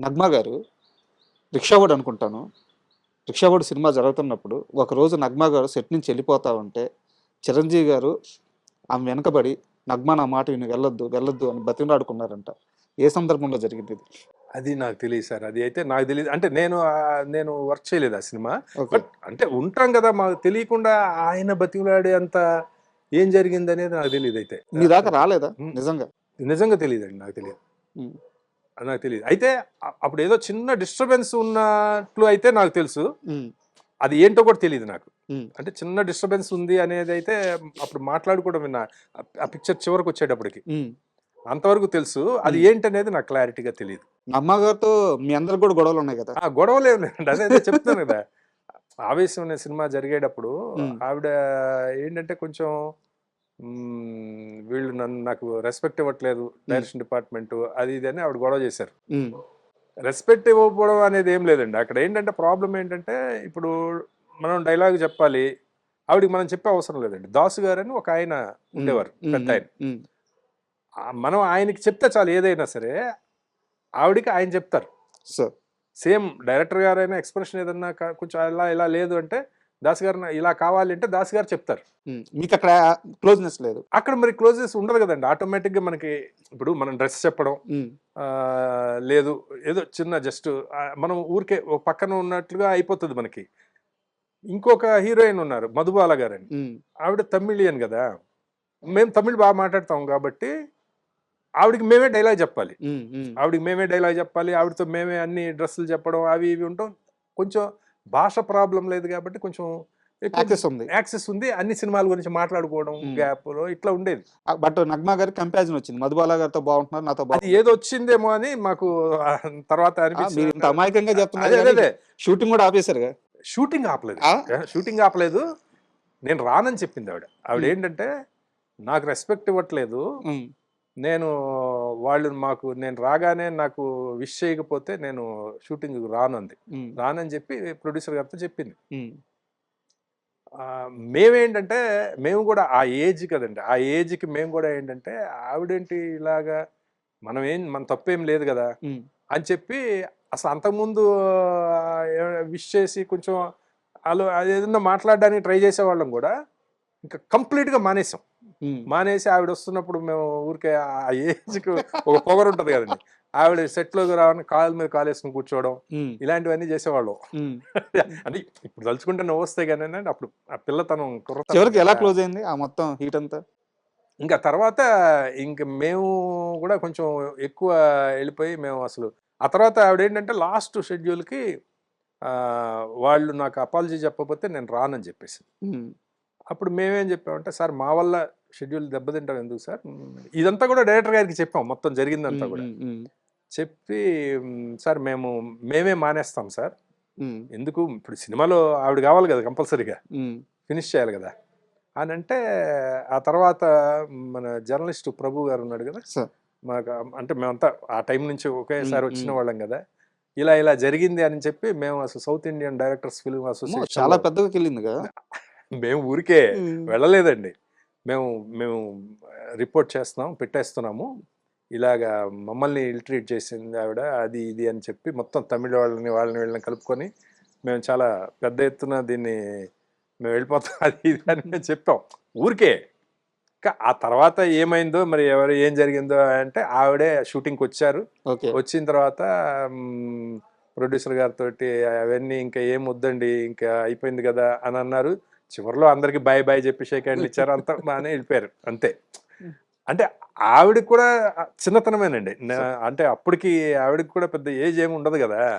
నగ్మా గారు రిక్షావాడు అనుకుంటాను. రిక్షావాడు సినిమా జరుగుతున్నప్పుడు ఒకరోజు నగ్మా గారు సెట్ నుంచి వెళ్ళిపోతా ఉంటే చిరంజీవి గారు ఆమె వెనకబడి నగ్మా నా మాట విని వెళ్ళొద్దు వెళ్ళొద్దు అని బతిమలాడుకున్నారంట. ఏ సందర్భంలో జరిగింది ఇది? అది నాకు తెలియదు సార్. అది అయితే నాకు తెలియదు. అంటే నేను నేను వర్క్ చేయలేదు ఆ సినిమా. బట్ అంటే ఉంటాం కదా మాకు తెలియకుండా ఆయన బతిమలాడే అంత ఏం జరిగింది అనేది నాకు తెలియదు అయితే. మీ దాకా రాలేదా. నిజంగా? నిజంగా తెలియదండి నాకు తెలియదు. నాకు తెలియదు అయితే అప్పుడు ఏదో చిన్న డిస్టర్బెన్స్ ఉన్నట్లు అయితే నాకు తెలుసు. అది ఏంటో కూడా తెలియదు నాకు. అంటే చిన్న డిస్టర్బెన్స్ ఉంది అనేది అయితే అప్పుడు మాట్లాడుకోవడం విన్నా ఆ- పిక్చర్ చివరికి వచ్చేటప్పటికి. అంతవరకు తెలుసు. అది. ఏంటనేది నాకు క్లారిటీగా తెలియదు నగ్మా గారితో మీ అందరికి కూడా గొడవలు ఉన్నాయి కదా. ఆ గొడవలు ఏం లేదండి అదే చెప్తాను కదా. ఆవేశం అనే సినిమా జరిగేటప్పుడు. ఆవిడ ఏంటంటే కొంచెం వీళ్ళు నన్ను నాకు రెస్పెక్ట్ ఇవ్వట్లేదు డైరెక్షన్ డిపార్ట్మెంట్ అది ఇది అని ఆవిడ గొడవ చేశారు. రెస్పెక్ట్ ఇవ్వకపోవడం అనేది ఏం లేదండి. అక్కడ ఏంటంటే ప్రాబ్లం ఏంటంటే ఇప్పుడు మనం డైలాగ్ చెప్పాలి ఆవిడకి మనం చెప్పే అవసరం లేదండి. దాసు గారు అని ఒక ఆయన ఉండేవారు పెద్ద ఆయన. మనం ఆయనకి చెప్తే చాలు ఏదైనా సరే ఆవిడకి ఆయన చెప్తారు. సో సేమ్ డైరెక్టర్ గారైనా ఎక్స్ప్రెషన్ ఏదన్నా కొంచెం ఇలా ఇలా లేదు అంటే దాస్ గారు ఇలా కావాలి అంటే దాస్ గారు చెప్తారు. మీకు అక్కడ క్లోజ్నెస్ లేదు. అక్కడ మరి క్లోజెస్ ఉండదు కదండి. ఆటోమేటిక్గా మనకి ఇప్పుడు మనం డ్రెస్ చెప్పడం లేదు ఏదో చిన్న జస్ట్ మనం ఊరికే ఒక పక్కన ఉన్నట్లుగా అయిపోతుంది మనకి. ఇంకొక హీరోయిన్ ఉన్నారు మధుబాల గారని. ఆవిడ తమిళియన్ కదా. మేము తమిళ్ బాగా మాట్లాడతాం కాబట్టి ఆవిడకి మేమే డైలాగ్ చెప్పాలి. ఆవిడకి మేమే డైలాగ్ చెప్పాలి ఆవిడతో మేమే అన్ని డ్రెస్సులు చెప్పడం అవి ఇవి ఉంటాం. కొంచెం భాష ప్రాబ్లం లేదు కాబట్టి కొంచెం యాక్సెస్ ఉంది. యాక్సెస్ ఉంది. అన్ని సినిమాల గురించి మాట్లాడుకోవడం Hmm. గ్యాప్ ఇట్లా ఉండేది. బట్ నగ్మా గారికి కంపారిజన్ వచ్చింది. మధుబాల గారితో బాగుంటున్నారు నాతో బాగుంటున్నారు. ఏదో వచ్చిందేమో అని మాకు తర్వాత ఇంత అమాయకంగా చెప్తున్నారు షూటింగ్ కూడా ఆపేశారుగా? షూటింగ్ ఆపలేదు? షూటింగ్ ఆపలేదు. నేను రానని చెప్పింది ఆవిడ. ఆవిడ Hmm. ఏంటంటే నాకు రెస్పెక్ట్ ఇవ్వట్లేదు. ఉమ్, నేను వాళ్ళు మాకు నేను రాగానే నాకు విష్ చేయకపోతే నేను షూటింగ్ రానంది. రానని చెప్పి ప్రొడ్యూసర్ గారితో చెప్పింది. మేమేంటంటే మేము కూడా ఆ ఏజ్ కదండి. ఆ ఏజ్కి మేము కూడా ఏంటంటే ఆవిడేంటి ఇలాగా? మనం ఏం మన తప్పేం లేదు కదా? అని చెప్పి అసలు అంతకుముందు విష్ చేసి కొంచెం వాళ్ళు అది ఏదన్నా మాట్లాడడానికి ట్రై చేసేవాళ్ళం కూడా. ఇంకా కంప్లీట్గా మానేసాం. మానేసి ఆవిడ వస్తున్నప్పుడు మేము ఊరికే ఆ ఏజ్కి ఒక పొగరు ఉంటుంది కదండి. ఆవిడ సెట్లోకి రావని కాలు మీద కాలు వేసుకుని కూర్చోవడం ఇలాంటివన్నీ చేసేవాళ్ళం. అంటే ఇప్పుడు తలుచుకుంటే నవ్వు వస్తాయి కానీ అప్పుడు ఆ పిల్లతనం కుర్రతనం చివరికి ఎలా. క్లోజ్ అయింది ఆ మొత్తం హీట్ అంతా? ఇంకా తర్వాత ఇంక మేము కూడా కొంచెం ఎక్కువ వెళ్ళిపోయి మేము అసలు ఆ తర్వాత ఆవిడ ఏంటంటే లాస్ట్ షెడ్యూల్కి వాళ్ళు నాకు అపాలజీ చెప్పకపోతే నేను రానని చెప్పేసి అప్పుడు మేమేం చెప్పామంటే సార్ మా వల్ల షెడ్యూల్ దెబ్బతింటాం ఎందుకు సార్? ఇదంతా కూడా డైరెక్టర్ గారికి చెప్పాం మొత్తం జరిగిందంతా కూడా. చెప్పి "మ్, సార్ మేము మేమే మానేస్తాం సార్. ఎందుకు? ఇప్పుడు సినిమాలో ఆవిడ కావాలి కదా కంపల్సరీగా. ఫినిష్ చేయాలి కదా. అని అంటే ఆ తర్వాత మన జర్నలిస్ట్ ప్రభు గారు ఉన్నాడు కదా. మాకు అంటే మేమంతా ఆ టైం నుంచి ఒకేసారి వచ్చిన. వాళ్ళం కదా. ఇలా ఇలా జరిగింది అని చెప్పి మేము అసలు south Indian directors film association చాలా పెద్దగా వెళ్ళింది కదా. మేము ఊరికే వెళ్ళలేదండి. మేము మేము రిపోర్ట్ చేస్తున్నాం పెట్టేస్తున్నాము. ఇలాగా మమ్మల్ని ఇల్ట్రీట్ చేసింది ఆవిడ అది ఇది అని చెప్పి మొత్తం తమిళ వాళ్ళని వాళ్ళని వీళ్ళని కలుపుకొని మేము చాలా పెద్ద ఎత్తున దీన్ని మేము వెళ్ళిపోతాం అది ఇది అని మేము చెప్పాం. ఊరికే. ఇంకా ఆ తర్వాత ఏమైందో మరి ఎవరు ఏం జరిగిందో అంటే ఆవిడే షూటింగ్కి వచ్చారు. వచ్చిన తర్వాత ప్రొడ్యూసర్ గారితో అవన్నీ ఇంకా ఏం వద్దండి ఇంకా అయిపోయింది కదా అని అన్నారు. చివరిలో అందరికి బాయ్ బాయ్ చెప్పి షేక్ హ్యాండ్లు ఇచ్చారు అంత బాగానే వెళ్ళిపోయారు. అంతే. అంటే ఆవిడకి కూడా చిన్నతనమేనండి. అంటే అప్పటికి ఆవిడకి కూడా పెద్ద ఏజ్ ఏమి ఉండదు కదా.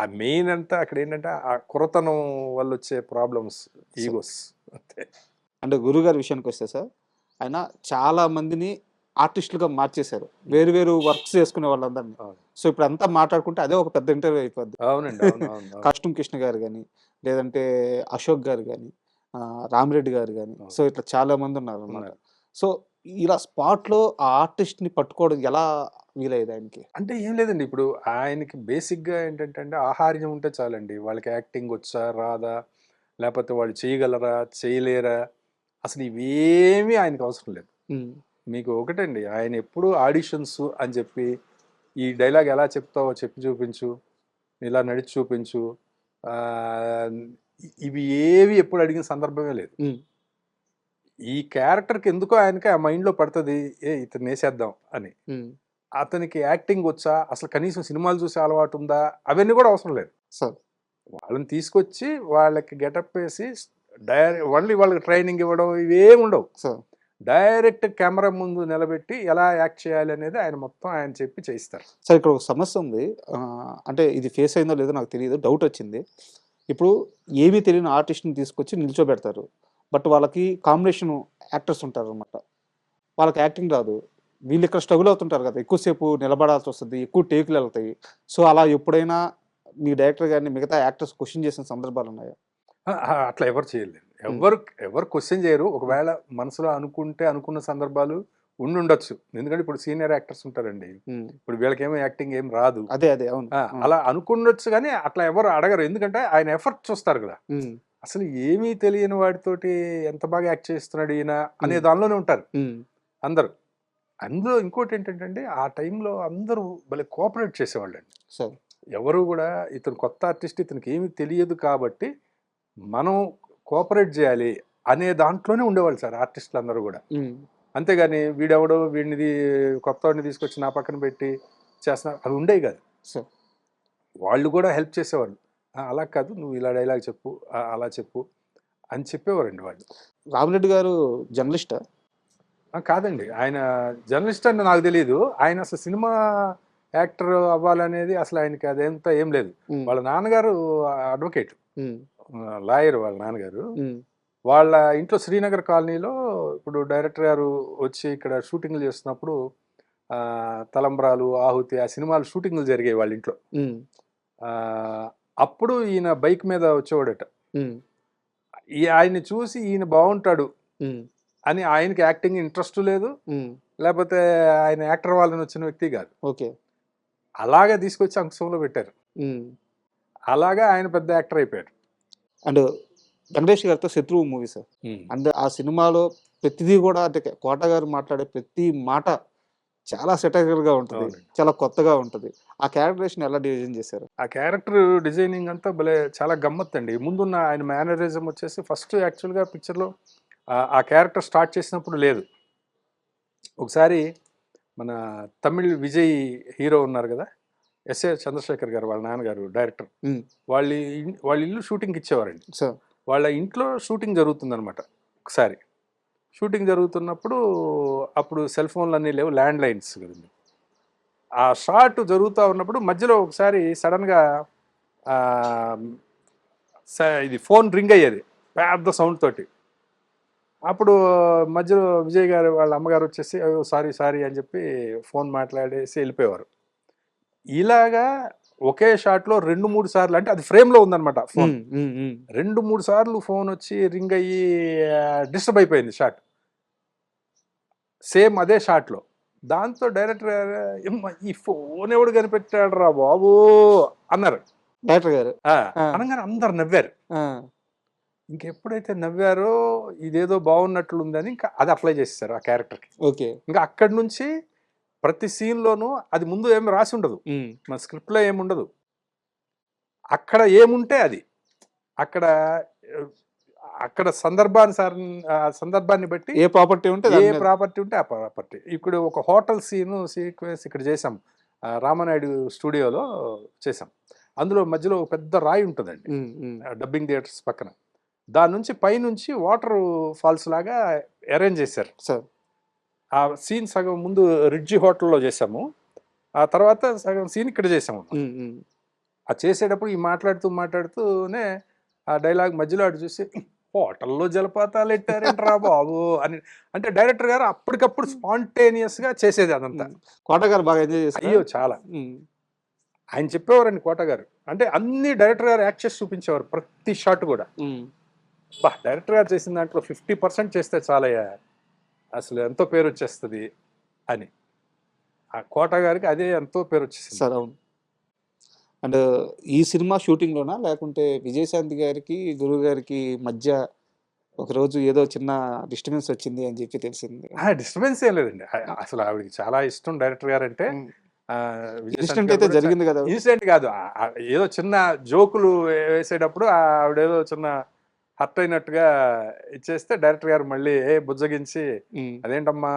ఆ మెయిన్ అంతా అక్కడ ఏంటంటే ఆ కురతనం వల్ల వచ్చే ప్రాబ్లమ్స్ ఈగోస్. అంతే. అంటే గురుగారి విషయానికి వస్తే సార్ ఆయన చాలా మందిని ఆర్టిస్టులుగా మార్చేశారు. వేరు వేరు వర్క్స్ చేసుకునే వాళ్ళందరినీ. సో ఇప్పుడు అంతా మాట్లాడుకుంటే అదే ఒక పెద్ద ఇంటర్వ్యూ అయిపోద్ది. అవునండి అవును అవును అవును. కాస్ట్యూమ్ కృష్ణ గారు కానీ లేదంటే అశోక్ గారు కానీ రామిరెడ్డి గారు కానీ. సో ఇట్లా చాలా మంది ఉన్నారు అన్నమాట. సో ఇలా spot లో ఆ ఆర్టిస్ట్ని పట్టుకోవడం ఎలా వీలయ్యేది ఆయనకి? అంటే ఏం లేదండి. ఇప్పుడు ఆయనకి బేసిక్గా ఏంటంటే అంటే ఆహార్యం ఉంటే చాలండి. వాళ్ళకి యాక్టింగ్ వచ్చా రాదా? లేకపోతే వాళ్ళు చేయగలరా చేయలేరా? అసలు ఇవేమీ ఆయనకు అవసరం లేదు. మీకు ఒకటండి. ఆయన ఎప్పుడు ఆడిషన్స్ అని చెప్పి ఈ డైలాగ్ ఎలా చెప్తావో చెప్పి చూపించు ఇలా నడిచి చూపించు. ఇవి ఏవి ఎప్పుడు అడిగిన సందర్భమే లేదు. ఈ క్యారెక్టర్కి ఎందుకో ఆయనకి ఆ మైండ్లో పడుతుంది ఏ ఇతను వేసేద్దాం అని. అతనికి యాక్టింగ్ వచ్చా అసలు కనీసం సినిమాలు చూసే అలవాటు ఉందా అవన్నీ కూడా అవసరం లేదు. సార్. వాళ్ళని తీసుకొచ్చి వాళ్ళకి గెటప్ వేసి డైరెక్ట్ ఓన్లీ వాళ్ళకి ట్రైనింగ్ ఇవ్వడం ఇవేమి ఉండవు. సార్. డైరెక్ట్ కెమెరా ముందు నిలబెట్టి ఎలా యాక్ట్ చేయాలి అనేది ఆయన మొత్తం ఆయన చెప్పి చేయిస్తారు. సార్ ఇక్కడ ఒక సమస్య ఉంది. అంటే ఇది ఫేస్ అయిందో లేదో నాకు తెలియదు. డౌట్ వచ్చింది. ఇప్పుడు ఏమీ తెలియని ఆర్టిస్ట్ని తీసుకొచ్చి నిల్చోబెడతారు. బట్ వాళ్ళకి కాంబినేషన్ యాక్టర్స్ ఉంటారు అనమాట వాళ్ళకి యాక్టింగ్ రాదు. వీళ్ళు ఇక్కడ స్ట్రగుల్ అవుతుంటారు కదా. ఎక్కువసేపు నిలబడాల్సి వస్తుంది. ఎక్కువ టేకులు వెళ్తాయి. సో అలా ఎప్పుడైనా మీ డైరెక్టర్ గారిని మిగతా యాక్టర్స్ క్వశ్చన్ చేసిన సందర్భాలు ఉన్నాయా? అట్లా ఎవరు చేయలేదు. ఎవరు ఎవరు క్వశ్చన్ చేయరు. ఒకవేళ మనసులో అనుకుంటే అనుకున్న సందర్భాలు ఉండి ఉండొచ్చు ఎందుకంటే ఇప్పుడు సీనియర్ యాక్టర్స్ ఉంటారండి. ఇప్పుడు వీళ్ళకేమో యాక్టింగ్ ఏం రాదు. అదే అదే అవును. అలా అనుకుండొచ్చు కానీ అట్లా ఎవరు అడగరు. ఎందుకంటే ఆయన ఎఫర్ట్ చూస్తారు కదా. అసలు ఏమీ తెలియని వాడితోటి ఎంత బాగా యాక్ట్ చేస్తున్నాడు ఈయన అనే. దానిలోనే ఉంటారు. అందరూ. అందులో ఇంకోటి ఏంటంటే ఆ టైంలో అందరూ భలే కోఆపరేట్ చేసేవాళ్ళండి. సార్. ఎవరు కూడా ఇతను కొత్త ఆర్టిస్ట్ ఇతనికి ఏమీ తెలియదు కాబట్టి మనం కోఆపరేట్ చేయాలి అనే దాంట్లోనే ఉండేవాళ్ళు సార్ ఆర్టిస్టులు అందరూ కూడా అంతేగాని వీడెవడో వీడిని కొత్త వాడిని తీసుకొచ్చి నా పక్కన పెట్టి చేస్తున్నా అవి ఉండేవి కాదు. వాళ్ళు కూడా హెల్ప్ చేసేవాళ్ళు. "ఆ, అలా కాదు నువ్వు ఇలా డైలాగ్ చెప్పు "ఆ, అలా చెప్పు అని చెప్పేవారండి వాళ్ళు. రామిరెడ్డి గారు జర్నలిస్టా? కాదండి. ఆయన జర్నలిస్ట్ అని నాకు తెలియదు ఆయన అసలు సినిమా యాక్టర్ అవ్వాలనేది అసలు ఆయనకి అదేంతా ఏం లేదు. వాళ్ళ నాన్నగారు అడ్వకేట్. లాయర్ వాళ్ళ నాన్నగారు. వాళ్ళ ఇంట్లో శ్రీనగర్ కాలనీలో ఇప్పుడు డైరెక్టర్ గారు వచ్చి ఇక్కడ షూటింగ్లు చేస్తున్నప్పుడు తలంబ్రాలు ఆహుతి ఆ సినిమాలు షూటింగ్లు జరిగాయి వాళ్ళ ఇంట్లో. అప్పుడు ఈయన బైక్ మీద వచ్చేవాడట. ఆయన్ని చూసి ఈయన బాగుంటాడు అని ఆయనకి యాక్టింగ్ ఇంట్రెస్ట్ లేదు. లేకపోతే ఆయన యాక్టర్ వాళ్ళని వచ్చిన వ్యక్తి కాదు. ఓకే. అలాగే తీసుకొచ్చి అంశంలో పెట్టారు. అలాగా ఆయన పెద్ద యాక్టర్ అయిపోయారు అండ్ వెంకటేష్ గారితో శత్రువు మూవీ సార్. అండ్ ఆ సినిమాలో ప్రతిదీ కూడా అంటే కోట గారు మాట్లాడే ప్రతి మాట చాలా సెటైర్గా ఉంటుంది. చాలా కొత్తగా ఉంటుంది. ఆ క్యారెక్టరేషన్ ఎలా డివిజన్ చేశారు? ఆ క్యారెక్టర్ డిజైనింగ్ అంతా భలే చాలా గమ్మత్ అండి ముందున్న ఆయన మేనరిజం వచ్చేసి ఫస్ట్ యాక్చువల్గా పిక్చర్లో ఆ క్యారెక్టర్ స్టార్ట్ చేసినప్పుడు లేదు. ఒకసారి మన తమిళ్ విజయ్ హీరో ఉన్నారు కదా ఎస్ఏ చంద్రశేఖర్ గారు వాళ్ళ నాన్నగారు డైరెక్టర్. వాళ్ళ వాళ్ళ ఇల్లు షూటింగ్కి ఇచ్చేవారండి. వాళ్ళ ఇంట్లో షూటింగ్ జరుగుతుందన్నమాట ఒకసారి. షూటింగ్ జరుగుతున్నప్పుడు అప్పుడు సెల్ ఫోన్లు అన్నీ లేవు ల్యాండ్ లైన్స్ కదండి. ఆ షాట్ జరుగుతూ ఉన్నప్పుడు మధ్యలో ఒకసారి సడన్గా ఇది ఫోన్ రింగ్ అయ్యేది పెద్ద సౌండ్ తోటి. అప్పుడు మధ్యలో విజయ్ గారు వాళ్ళ అమ్మగారు వచ్చేసి సారీ సారీ అని చెప్పి ఫోన్ మాట్లాడేసి వెళ్ళిపోయేవారు. ఇలాగా ఒకే షాట్లో రెండు మూడు సార్లు అంటే అది ఫ్రేమ్లో ఉందన్నమాట ఫోన్. రెండు మూడు సార్లు ఫోన్ వచ్చి రింగ్ అయ్యి డిస్టర్బ్ అయిపోయింది షాట్. సేమ్ అదే షాట్లో. దాంతో డైరెక్టర్ గారు, "ఏమ్మా, ఈ ఫోన్ ఎవడు కనిపెట్టాడు రా బాబు? అన్నారు. డైరెక్టర్ గారు. అనగానే అందరు నవ్వారు. ఇంకెప్పుడైతే నవ్వారో ఇదేదో బాగున్నట్లుందని ఇంకా అది అప్లై చేసేసారు ఆ క్యారెక్టర్కి. ఓకే. ఇంకా అక్కడి నుంచి ప్రతి సీన్లోనూ అది ముందు ఏమి రాసి ఉండదు. మన స్క్రిప్ట్లో ఏముండదు అక్కడ ఏముంటే అది. అక్కడ అక్కడ సందర్భానుసారం ఆ సందర్భాన్ని బట్టి ఏ ప్రాపర్టీ ఉంటే ఏ ప్రాపర్టీ ఉంటే ఆ ప్రాపర్టీ. ఇప్పుడు ఒక హోటల్ సీన్ సీక్వెన్స్ ఇక్కడ చేసాం రామానాయుడు స్టూడియోలో చేసాం అందులో మధ్యలో ఒక పెద్ద రాయి ఉంటుందండి. డబ్బింగ్ థియేటర్స్ పక్కన. దాని నుంచి పైనుంచి వాటర్ ఫాల్స్ లాగా అరేంజ్ చేశారు. సార్ ఆ సీన్ సగం ముందు రిడ్జి హోటల్లో చేసాము. ఆ తర్వాత సగం సీన్ ఇక్కడ చేసాము. ఆ చేసేటప్పుడు ఈ మాట్లాడుతూ మాట్లాడుతూనే ఆ డైలాగ్ మధ్యలో అటు చూసి హోటల్లో జలపాతాలు ఎట్టారేంట్రా బాబు అని. అంటే డైరెక్టర్ గారు అప్పటికప్పుడు స్పాంటేనియస్గా చేసేది అదంతా. ఉమ్. కోట గారు బాగా ఎంజాయ్ చేశారు? అయ్యో చాలా. ఆయన చెప్పేవారండి కోట గారు. అంటే అన్ని డైరెక్టర్ గారు యాక్ట్ చేసి చూపించేవారు ప్రతి షాట్ కూడా. బా డైరెక్టర్ గారు చేసిన దాంట్లో ఫిఫ్టీ పర్సెంట్ చేస్తే చాలయ్యా. అసలు ఎంతో పేరు వచ్చేస్తుంది అని. ఆ కోట గారికి అదే ఎంతో పేరు వచ్చేసింది. సార్ అవును. అండ్ ఈ సినిమా షూటింగ్ లోనా లేకుంటే విజయశాంతి గారికి గురువు గారికి మధ్య ఒక రోజు ఏదో చిన్న డిస్టర్బెన్స్ వచ్చింది అని చెప్పి తెలిసింది. డిస్టర్బెన్స్ ఏం లేదండి. అసలు ఆవిడకి చాలా ఇష్టం డైరెక్టర్ గారు అంటే. ఇన్సిడెంట్ అయితే జరిగింది కదా? ఇన్సిడెంట్ కాదు. ఏదో చిన్న జోకులు వేసేటప్పుడు ఆవిడేదో చిన్న హర్ట్ అయినట్టుగా ఇచ్చేస్తే డైరెక్టర్ గారు మళ్ళీ ఏ బుజ్జగించి అదేంటమ్మా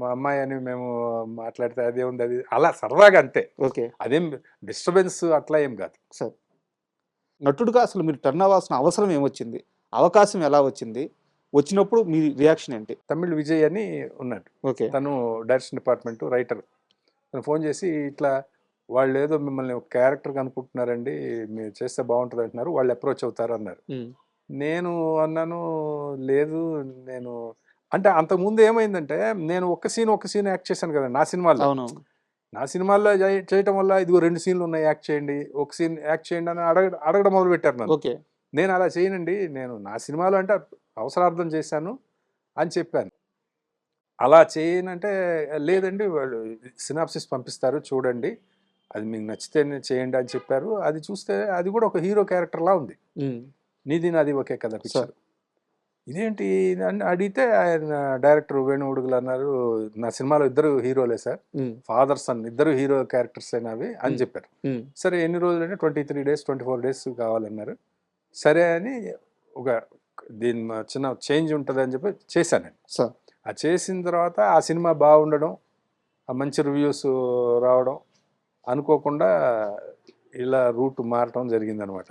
మా అమ్మాయి అని మేము మాట్లాడితే అదే ఉంది అది అలా సరదాగా అంతే. ఓకే. అదేం డిస్టర్బెన్స్ అట్లా ఏం కాదు. సార్ నటుడుగా అసలు మీరు టర్న్ అవ్వాల్సిన అవసరం ఏమొచ్చింది? అవకాశం ఎలా వచ్చింది? వచ్చినప్పుడు మీ రియాక్షన్ ఏంటి? తమిళ్ విజయ్ అని ఉన్నాడు. ఓకే. తను డైరెక్షన్ డిపార్ట్మెంట్ రైటర్. తను ఫోన్ చేసి ఇట్లా వాళ్ళు ఏదో మిమ్మల్ని ఒక క్యారెక్టర్ అనుకుంటున్నారండి మీరు చేస్తే బాగుంటుంది అంటున్నారు వాళ్ళు అప్రోచ్ అవుతారు అన్నారు నేను అన్నాను లేదు నేను అంటే అంతకుముందు ఏమైందంటే నేను ఒక సీన్ ఒక సీన్ యాక్ట్ చేశాను కదా నా సినిమాలో అవును నా సినిమాల్లో చేయ- చేయటం వల్ల ఇదిగో రెండు సీన్లు ఉన్నాయి యాక్ట్ చేయండి ఒక సీన్ యాక్ట్ చేయండి అని అడగ అడగడం మొదలు పెట్టారు నన్ను. ఓకే. నేను అలా చేయనండి నేను నా సినిమాలో అంటే అవసరార్థం చేశాను అని చెప్పాను. అలా చేయనంటే లేదండి వాళ్ళు సినాప్సిస్ పంపిస్తారు చూడండి అది మీకు నచ్చితేనే చేయండి అని చెప్పారు. అది చూస్తే అది కూడా ఒక హీరో క్యారెక్టర్లా ఉంది. నీది నాది ఒకే కదా పిక్చర్ ఇదేంటి? అని అడిగితే ఆయన డైరెక్టర్ వేణు ఉడుగులు అన్నారు నా సినిమాలో ఇద్దరు హీరోలే సార్. ఫాదర్ సన్ ఇద్దరు హీరో క్యారెక్టర్స్ అయినవి అని Hmm. చెప్పారు. ఉమ్, సరే ఎన్ని రోజులు అంటే twenty three days twenty four days కావాలన్నారు. సరే అని ఒక దీని చిన్న చేంజ్ ఉంటుంది అని చెప్పి చేశాను నేను. సార్ ఆ చేసిన తర్వాత ఆ సినిమా బాగుండడం ఆ మంచి రివ్యూస్ రావడం అనుకోకుండా ఇలా రూట్ మారటం జరిగిందనమాట.